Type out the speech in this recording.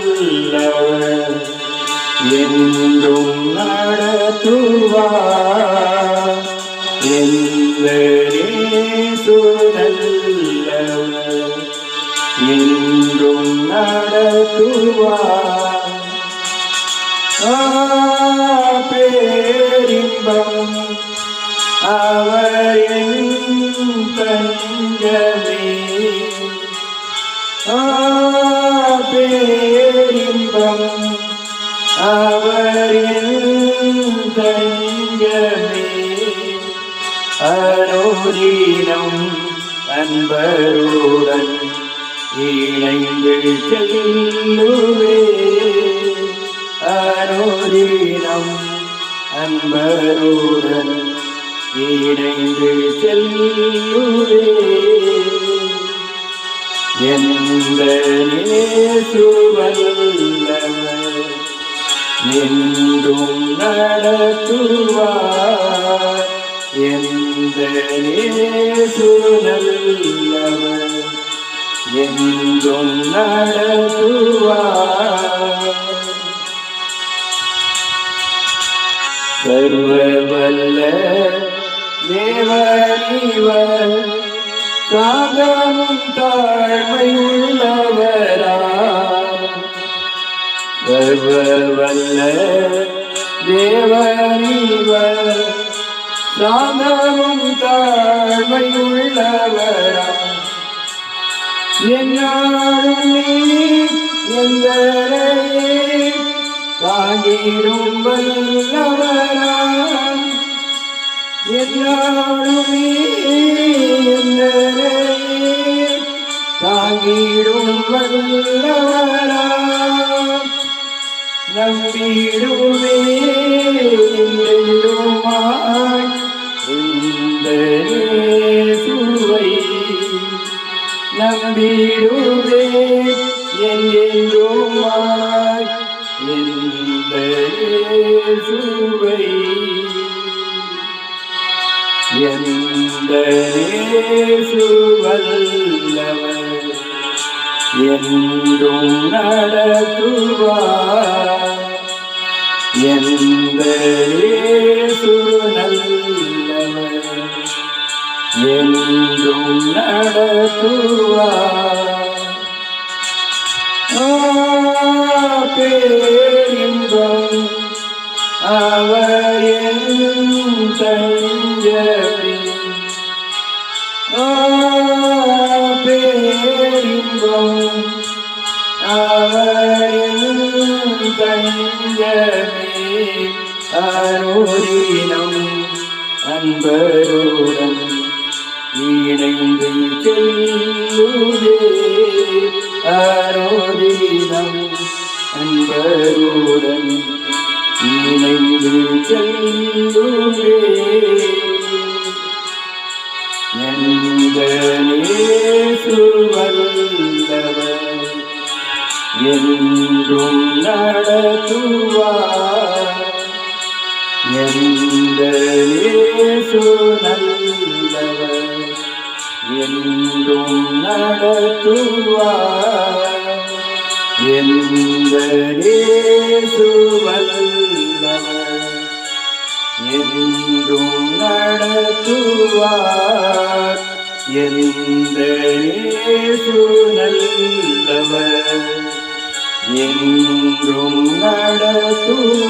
சுவல்லவர் என்றும் நடத்துவார் எந்த சுழல்லவர் என்றும் நடத்துவார் அரோதீனம் அன்பருடன் இணைந்து செல்லுவே அரோதீனம் அன்பருடன் இணைந்து செல்லுவே எந்த நேசுவல்லவர் என்றும் நடத்துவார். எந்த நேசுநல்லவர் என்றும் நடத்துவார் சர்வல்ல தேவனிவர் சாதமும் தாழ்மை உள்ளவரா சர்வவல்ல தேவனிவர் சாதமும் உள்ளவரா என்னாலும் நீ எந்தரையே தாங்கிடும் வல்லவரா என்னாலுமே எந்தரையே தாங்கிடும் வல்லவரா நம்பிடுவே நம்பிடுவே என்றென்றுமாய் இந்த சுவை. எந்த சுவல்லவர். என்றும் நடத்துவார். വീണ്ടും നടത്തുക പേരിമ്പം അവയൻ തഞ്ചരി. ആ പേരിമ്പം അവയൻ തഞ്ചരി. അരുളിനം അൻപരുടം தஞ்சமே அருளினம் அன்பருடன் இணைந்து செல்லுதே அரோதினம் அன்பருடன் இணைந்து செல்லுதே எந்த என்றும் நடத்துவார் எந்த என்றும் நடத்துவார் எந்த நல்லவர் என்றும் நடத்துவார்.